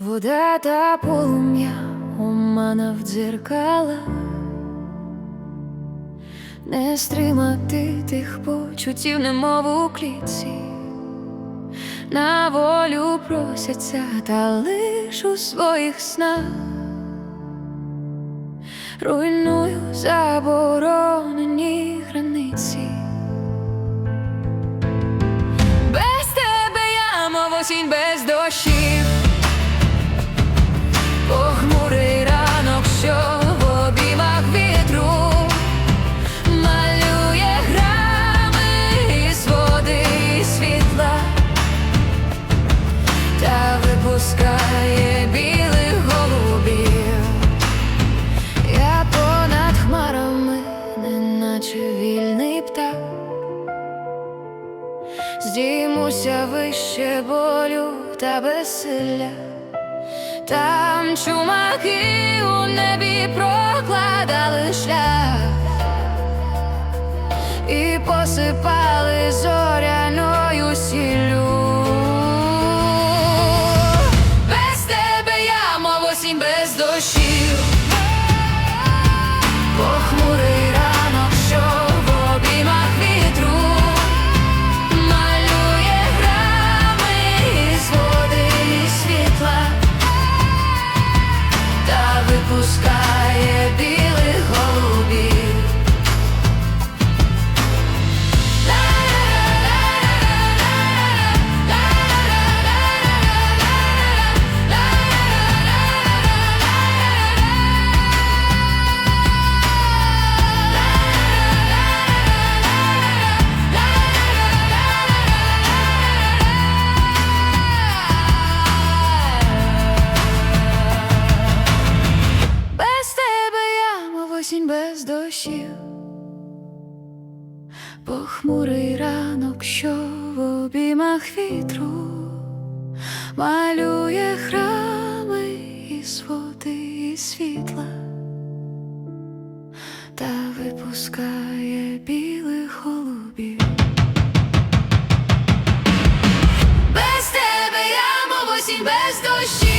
Вода та полум'я у мене в дзеркалах. Не стримати тих почуттів, немов у клітці. На волю просяться, та лиш у своїх снах. Руйную заборонені границі. Без тебе я, мов осінь без Та випускає білих голубів. Я понад хмарами, неначе вільний птах. Здіймуся вище болю та безсилля. Там чумаки у небі прокладали шлях. І посипали зоряною сіллю без дощів. Похмурий ранок, що в обіймах вітру Малює храми із води і світла Та випускає білих голубів. Без тебе я, мов осінь без дощів